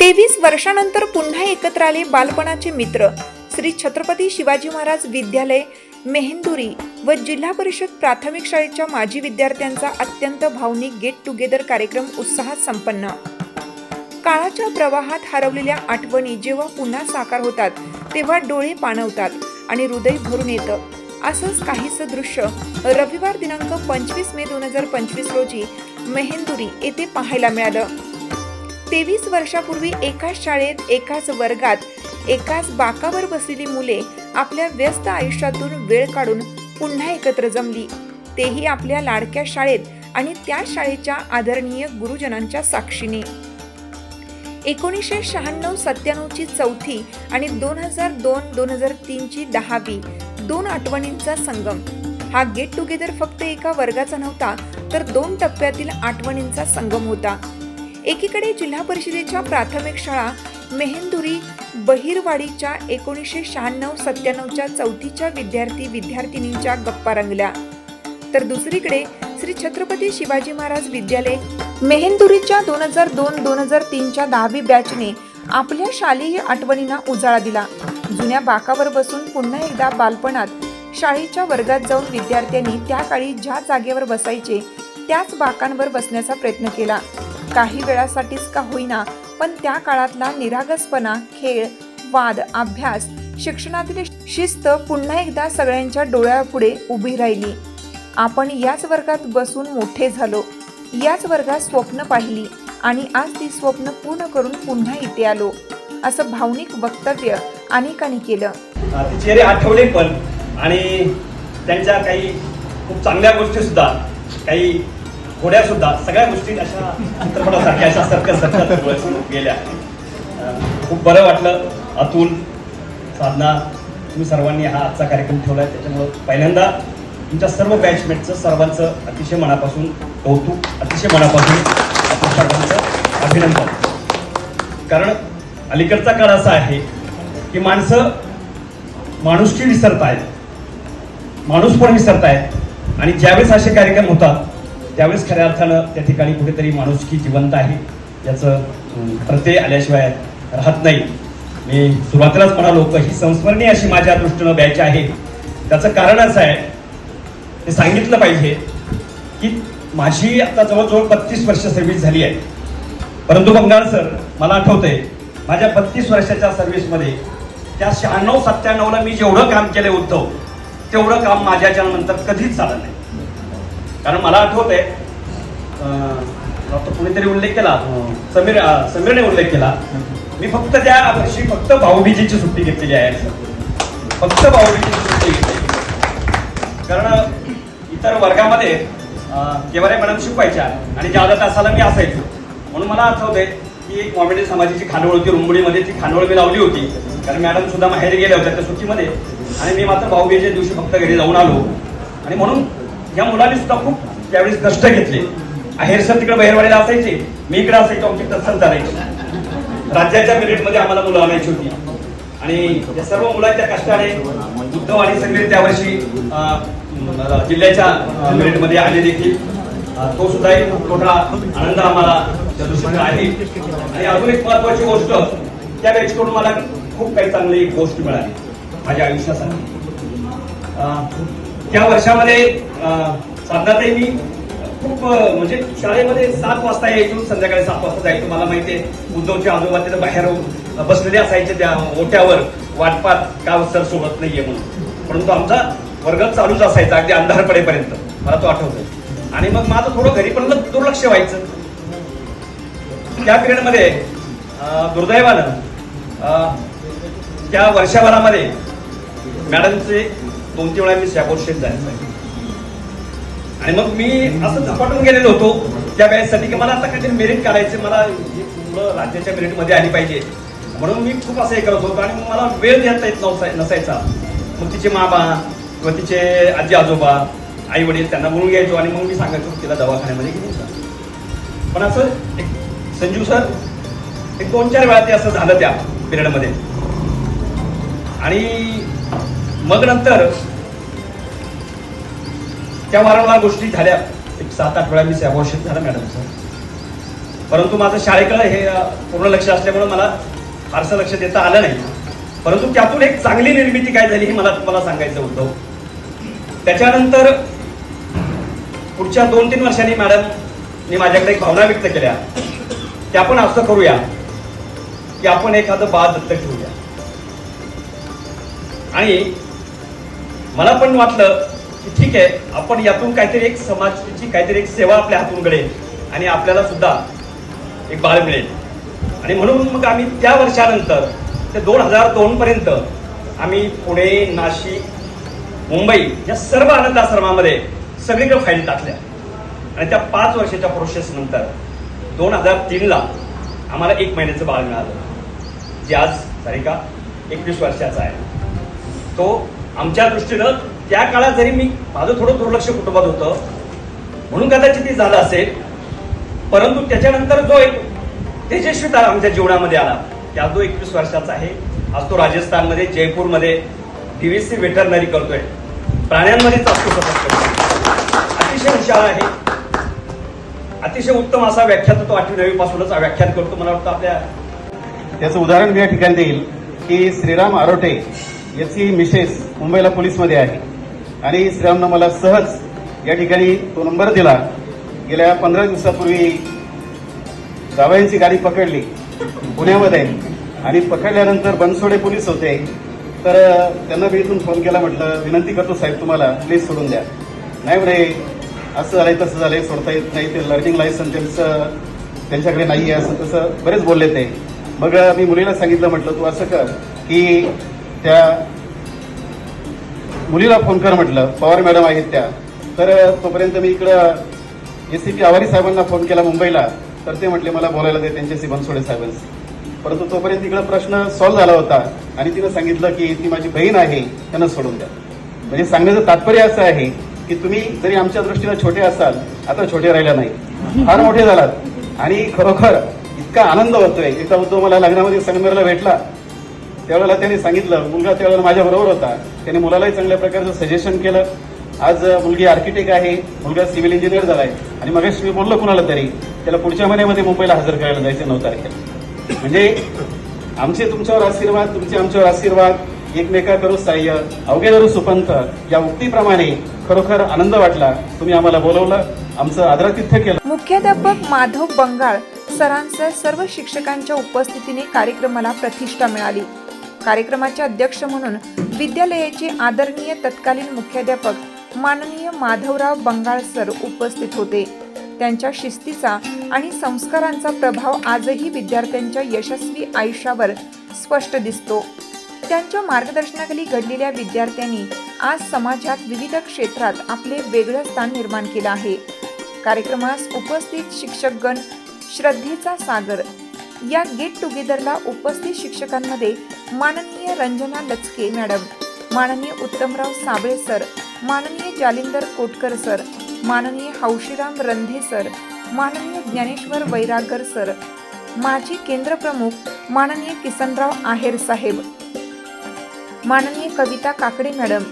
तेवीस वर्षानंतर पुन्हा एकत्र आले बालपणाचे मित्र. श्री छत्रपती शिवाजी महाराज विद्यालय मेहेंदुरी व जिल्हा परिषद प्राथमिक शाळेच्या माजी विद्यार्थ्यांचा अत्यंत भावनिक गेट टुगेदर कार्यक्रम उत्साहात संपन्न. काळाच्या प्रवाहात हरवलेल्या आठवणी जेव्हा पुन्हा साकार होतात तेव्हा डोळे पाणवतात आणि हृदय भरून येतं. असंच काहीसं दृश्य रविवार दिनांक पंचवीस मे दोन हजार पंचवीस रोजी मेहेंदुरी येथे पाहायला मिळालं. तेवीस वर्षापूर्वी एकाच शाळेत एकाच वर्गात एकाच बाकावर बसलेली मुले आपल्या व्यस्त आयुष्यातून वेळ काढून पुन्हा एकत्र जमली. तेही आपल्या लाडक्या शाळेत आणि त्या शाळेच्या आदरणीय गुरुजनांच्या साक्षीने. एकोणीसशे शहाण्णव सत्त्याण्णवची चौथी आणि दोन हजार दोन दोन हजार तीनची दहावी दोन आठवणींचा संगम. हा गेट टुगेदर फक्त एका वर्गाचा नव्हता तर दोन टप्प्यातील आठवणींचा संगम होता. एकीकडे जिल्हा परिषदेच्या प्राथमिक शाळा मेहेंदुरी बहिरवाडीच्या एकोणीसशे शहाण्णव सत्त्याण्णवच्या चौथीच्या विद्यार्थी विद्यार्थिनींच्या गप्पा रंगल्या. तर दुसरीकडे श्री छत्रपती शिवाजी महाराज विद्यालय मेहेंदुरीच्या दोन हजार दोन दोन हजार तीनच्या दहावी बॅचने आपल्या शालेय आठवणींना उजाळा दिला. जुन्या बाकावर बसून पुन्हा एकदा बालपणात शाळेच्या वर्गात जाऊन विद्यार्थ्यांनी त्या काळी ज्या जागेवर बसायचे त्याच बाकांवर बसण्याचा प्रयत्न केला. काही वेळासाठीच का होईना पण त्या काळातला निरागसपणा खेळ वाद अभ्यास शिक्षणातील शिस्त पुन्हा एकदा सगळ्यांच्या डोळ्यापुढे उभी राहिली. आपण याच वर्गात बसून मोठे झालो. याच वर्गात स्वप्न पाहिली आणि आज ती स्वप्न पूर्ण करून पुन्हा इथे आलो असं भावनिक वक्तव्य अनेकांनी केलं. चेहरे आठवले पण आणि त्यांच्या काही खूप चांगल्या गोष्टी सुद्धा काही घोड्या सुद्धा सगळ्या गोष्टी अशा चित्रपटासारख्या अशा सर्कस सरकत गेल्या. खूप बरं वाटलं. अतुल साधना तुम्ही सर्वांनी हा आजचा कार्यक्रम ठेवला आहे त्याच्यामुळं पहिल्यांदा तुमच्या सर्व बॅचमेटचं सर्वांचं अतिशय मनापासून कौतुक अतिशय मनापासून आपल्या सर्वांचं अभिनंदन. कारण अलीकडचा काळ असा आहे की माणसं माणुसकी विसरत आहेत माणूस पण विसरत आहेत आणि ज्यावेळेस असे कार्यक्रम होतात त्यावेळेस खऱ्या अर्थानं त्या ठिकाणी कुठेतरी माणुसकी जिवंत आहे याचं प्रत्यय आल्याशिवाय राहत नाही. मी सुरुवातीलाच म्हणालो की ही संस्मरणीय अशी माझ्या दृष्टीनं बॅच आहे. त्याचं कारण असं आहे ते सांगितलं पाहिजे की माझी आता जवळजवळ बत्तीस वर्ष सर्व्हिस झाली आहे. परंतु बंगाल सर मला आठवतंय माझ्या बत्तीस वर्षाच्या सर्व्हिसमध्ये त्या शहाण्णव सत्त्याण्णवला मी जेवढं काम केलं उद्धव तेवढं काम माझ्याच्या नंतर कधीच झालं नाही. कारण मला आठवतंय अं, आता कुणीतरी उल्लेख केला समीर अं, समीरने उल्लेख केला मी फक्त त्या वर्षी फक्त भाऊबीजेची सुट्टी घेतलेली आहे फक्त भाऊबीजेची सुट्टी घेतली कारण इतर वर्गामध्ये केवरे मॅडम शिकवायच्या आणि ज्या तासाला मी असायचो. म्हणून मला आठवतंय की एक कॉमेडी समाजाची खांडवळ होती रुंबडीमध्ये ती खांडवळ मी लावली होती. कारण मॅडम सुद्धा माहेर गेल्या होत्या त्या सुट्टीमध्ये. आणि मी मात्र भाऊबीजेच्या दिवशी फक्त घरी जाऊन आलो. आणि म्हणून या मुलांनी सुद्धा खूप त्यावेळेस कष्ट घेतले. अहेर सर तिकडे बहिरवाडीला असायचे. मी इकडे असायचो आमची तसंच चालायची राज्याच्या मेरिटमध्ये आम्हाला मुलं आणायची होती. आणि या सर्व मुलांच्या कष्टाने उद्धव आणि समीर त्यावर्षी जिल्ह्याच्या मेरिटमध्ये आले देखील. तो सुद्धा एक खूप मोठा आनंद आम्हाला त्या दृष्टीने आहे. आणि अजून एक महत्वाची गोष्ट त्या बॅचकडून मला खूप काही चांगली गोष्ट मिळाली. माझ्या आयुष्यासाठी. त्या वर्षामध्ये साधनाताई मी खूप म्हणजे शाळेमध्ये सात वाजता यायचो संध्याकाळी सात वाजता जायचो. मला माहिती आहे उद्धवचे आजोबा तिथं बाहेर बसलेले असायचे त्या ओट्यावर. वाटपात का सर सोबत नाहीये म्हणून. परंतु आमचा वर्ग चालूच असायचा अगदी अंधार पडेपर्यंत मला तो आठवतोय. आणि मग माझं थोडं घरी पण दुर्लक्ष व्हायचं. त्या पिरियडमध्ये अं, दुर्दैवानं अं, त्या वर्षभरामध्ये मॅडमचे दोन तीन वेळा मी सॅबोर्शेत जायचं आणि मग मी असं झपाटून गेलेलो होतो त्या वेळेसाठी की मला आता काहीतरी मेरिट काढायचे मला ही मुलं राज्याच्या मेरिटमध्ये आली पाहिजे. म्हणून मी खूप असं हे करत होतो आणि मग मला वेळ देता येत नव्हता नसायचा. मग तिचे मामा किंवा तिचे आजी आजोबा आई वडील त्यांना बोलून घ्यायचो आणि मग मी सांगायचो तिला दवाखान्यामध्ये घेऊन जा. पण असं एक संजीव सर एक दोन चार वेळा ते असं झालं त्या पिरियडमध्ये. आणि मग नंतर त्या वारंवार गोष्टी झाल्या. एक सात आठ वेळा मी अवॉर्शिप झाला मॅडम परंतु माझं शाळेकडे हे पूर्ण लक्ष असल्यामुळे मला फारसं लक्ष देता आलं नाही. परंतु त्यातून एक चांगली निर्मिती काय झाली हे मला तुम्हाला सांगायचं होतं. त्याच्यानंतर पुढच्या दोन तीन वर्षांनी मॅडमने माझ्याकडे एक भावना व्यक्त केल्या. की आपण असं करूया की आपण एखादं बाळ दत्तक घेऊया. आणि मला पण वाटलं की ठीक आहे आपण यातून काहीतरी एक समाजची काहीतरी एक सेवा आपल्या हातून घडेल आणि आपल्याला सुद्धा एक बाळ मिळेल. आणि म्हणून मग आम्ही त्या वर्षानंतर ते दोन हजार दोन पर्यंत आम्ही पुणे नाशिक मुंबई या सर्व अनाथाश्रमामध्ये सगळीकडे फाईल टाकल्या. आणि त्या पाच वर्षाच्या प्रोसेस नंतर दोन हजार तीनला आम्हाला एक महिन्याचं बाळ मिळालं. जे आज तारिका एकवीस वर्षाचा आहे. तो आमच्या दृष्टीनं त्या काळात जरी मी माझं थोडं दुर्लक्ष कुटुंबात होतं म्हणून कदाचित ते झालं असेल परंतु त्याच्यानंतर जो एक तेजस्वी तारा आमच्या जीवनामध्ये आला त्या जो एकवीस वर्षाचा आहे आज तो राजस्थानमध्ये जयपूरमध्ये डीव्हीसी वेटरनरी करतोय. प्राण्यांमध्येच असतो सतत करतोय. अतिशय हुशार आहे. अतिशय उत्तम असा व्याख्यान तो आठवी नवी पासूनच व्याख्यान करतो. मला वाटतं आपल्या त्याचं उदाहरण मी या ठिकाणी देईल की श्रीराम आरोटे याची मिसेस मुंबईला पोलीसमध्ये आहे. आणि श्रीरामनं मला सहज या ठिकाणी तो नंबर दिला. गेल्या पंधरा दिवसापूर्वी जावयांची गाडी पकडली पुण्यामध्ये. आणि पकडल्यानंतर बनसोडे पोलीस होते. तर त्यांना मी इथून फोन केला म्हटलं विनंती करतो साहेब तुम्हाला प्लीज सोडून द्या. नाही म्हणे असं झालंय तसं झालंय सोडता येत नाही ते लर्निंग लायसन त्यांचं त्यांच्याकडे नाही आहे असं तसं बरेच बोलले ते. मग मी मुलीला सांगितलं म्हटलं तू असं कर की त्या मुलीला फोन कर म्हटलं. पवार मॅडम आहेत त्या. तर तोपर्यंत मी इकडं एस सी पी आवारी साहेबांना फोन केला मुंबईला. तर ते म्हटले मला बोलायला दे त्यांच्याशी बनसोडे साहेबांशी. परंतु तोपर्यंत इकडं प्रश्न सॉल्व्ह झाला होता. आणि तिनं सांगितलं की ती माझी बहीण आहे त्यांना सोडून द्या. म्हणजे सांगण्याचं तात्पर्य असं आहे की तुम्ही जरी आमच्या दृष्टीनं छोटे असाल आता छोटे राहिला नाही फार मोठे झालात. आणि खरोखर इतका आनंद होतोय. एकदा उद्धव मला लग्नामध्ये संगमेरला भेटला. त्यावेळेला त्यांनी सांगितलं मुलगा त्यावेळेला माझ्या बरोबर होता. त्याने मुलालाही चांगल्या प्रकारचं सजेशन केलं. आज मुलगी आर्किटेक्ट आहे मुलगा सिव्हिल इंजिनियर झालाय. आणि मगाशी मी बोललो कुणाला तरी त्याला पुढच्या महिन्यामध्ये मुंबईला हजर करायला जायचं नऊ तारखेला. म्हणजे आमचे तुमच्यावर आशीर्वाद तुमचे आमच्यावर आशीर्वाद एकमेका करू साह्य अवघे धरू सुपंथ या उक्तीप्रमाणे खरोखर आनंद वाटला. तुम्ही आम्हाला बोलवलं आमचं आदरातिथ्य केलं. मुख्याध्यापक माधव बंगाळ सरांसह सर्व शिक्षकांच्या उपस्थितीने कार्यक्रमाला प्रतिष्ठा मिळाली. कार्यक्रमाचे अध्यक्ष म्हणून विद्यालयाचे आदरणीय तत्कालीन मुख्याध्यापक माननीय माधवराव बंगाळ सर उपस्थित होते. त्यांच्या शिस्तीचा आणि संस्कारांचा प्रभाव आजही विद्यार्थ्यांच्या यशस्वी आयुष्यावर स्पष्ट दिसतो. त्यांच्या मार्गदर्शनाखाली घडलेल्या विद्यार्थ्यांनी आज समाजात विविध क्षेत्रात आपले वेगळं स्थान निर्माण केलं आहे. कार्यक्रमास उपस्थित शिक्षकगण श्रद्धेचा सागर या गेट टुगेदरला उपस्थित शिक्षकांमध्ये माननीय रंजना लचके मॅडम माननीय उत्तमराव साबळे सर माननीय जालिंदर कोटकर सर माननीय हौशीराम रंधे सर माननीय ज्ञानेश्वर वैरागर सर माजी केंद्र प्रमुख माननीय किसनराव आहेर साहेब माननीय कविता काकडे मॅडम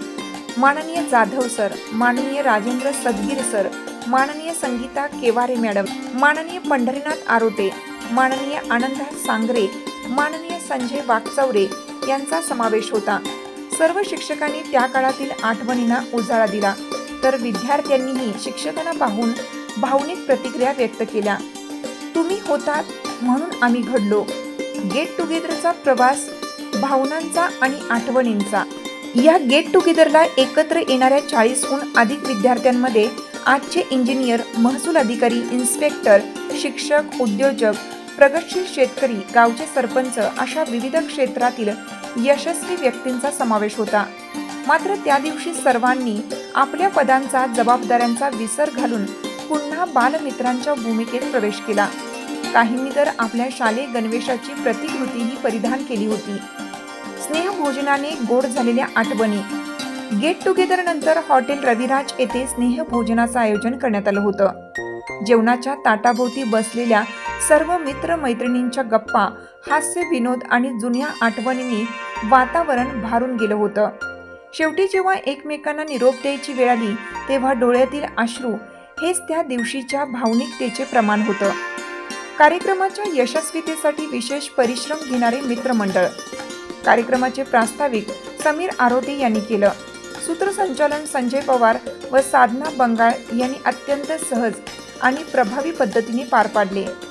माननीय जाधव सर माननीय राजेंद्र सदगीर सर माननीय संगीता केवारे मॅडम माननीय पंढरीनाथ आरोटे माननीय आनंदा सांगरे माननीय संजय वाकचौरे यांचा समावेश होता. सर्व शिक्षकांनी त्या काळातील आठवणींना उजाळा दिला. तर विद्यार्थ्यांनीही शिक्षकांना पाहून भावनिक प्रतिक्रिया व्यक्त केल्या. तुम्ही होतात म्हणून आम्ही घडलो. गेट टुगेदरचा प्रवास भावनांचा आणि आठवणींचा. या गेट टुगेदरला एकत्र येणाऱ्या चाळीसहून अधिक विद्यार्थ्यांमध्ये आजचे इंजिनियर महसूल अधिकारी इन्स्पेक्टर शिक्षक उद्योजक प्रगतशील शेतकरी गावचे सरपंच अशा विविध क्षेत्रातील यशस्वी व्यक्तींचा समावेश होता. मात्र त्या दिवशी सर्वांनी आपल्या पदांचा जबाबदाऱ्यांचा विसर घालून पुन्हा बालमित्रांच्या भूमिकेत प्रवेश केला. काहींनी तर आपल्या शालेय गणवेशाची प्रतिकृतीही परिधान केली होती. स्नेहभोजनाने गोड झालेल्या आठवणी. गेट टुगेदर नंतर हॉटेल रविराज येथे स्नेहभोजनाचं आयोजन करण्यात आलं होतं. जेवणाच्या ताटाभोवती बसलेल्या सर्व मित्र मैत्रिणींच्या गप्पा हास्य विनोद आणि जुन्या आठवणींनी वातावरण भारून गेलं होतं. शेवटी जेव्हा एकमेकांना निरोप द्यायची वेळ आली तेव्हा डोळ्यातील अश्रू हेच त्या दिवशीच्या भावनिकतेचे प्रमाण होतं. कार्यक्रमाच्या यशस्वीतेसाठी विशेष परिश्रम घेणारे मित्रमंडळ. कार्यक्रमाचे प्रास्ताविक समीर आरोटे यांनी केलं. सूत्रसंचालन संजय पवार व साधना बंगाळ यांनी अत्यंत सहज आणि प्रभावी पद्धतीने पार पाडले.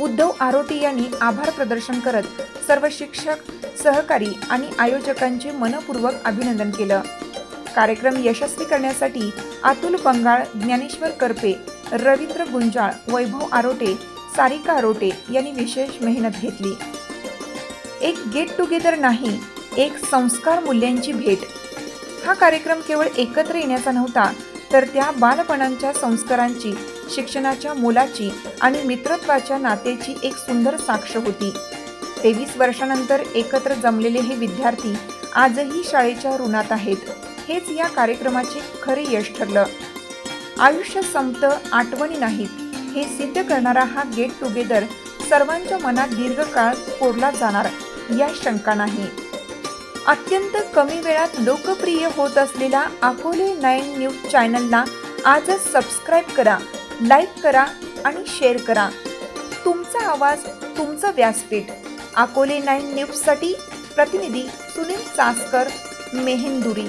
उद्धव आरोटे यांनी आभार प्रदर्शन करत सर्व शिक्षक सहकारी आणि आयोजकांचे मनपूर्वक अभिनंदन केलं. कार्यक्रम यशस्वी करण्यासाठी अतुल बंगाळ ज्ञानेश्वर करपे रवींद्र गुंजाळ वैभव आरोटे सारिका आरोटे यांनी विशेष मेहनत घेतली. एक गेट टुगेदर नाही एक संस्कार मूल्यांची भेट. हा कार्यक्रम केवळ एकत्र येण्याचा नव्हता तर त्या बालपणांच्या संस्कारांची शिक्षणाच्या मोलाची आणि मित्रत्वाच्या नात्याची एक सुंदर साक्ष होती. तेवीस वर्षानंतर एकत्र जमलेले हे विद्यार्थी आजही शाळेच्या ऋणात आहेत. हेच या कार्यक्रमाचे खरे यश ठरलं. आयुष्य संपतं आठवणी नाहीत. हे सिद्ध करणारा हा गेट टुगेदर सर्वांच्या मनात दीर्घकाळ कोरला जाणार या शंका नाही. अत्यंत कमी वेळात लोकप्रिय होत असलेला अकोले नाईन न्यूज चॅनलला आजच सबस्क्राईब करा. लाईक करा आणि शेअर करा. तुमचा आवाज तुमचं व्यासपीठ. अकोले नाईन न्यूजसाठी प्रतिनिधी सुनील चासकर मेहेंदुरी.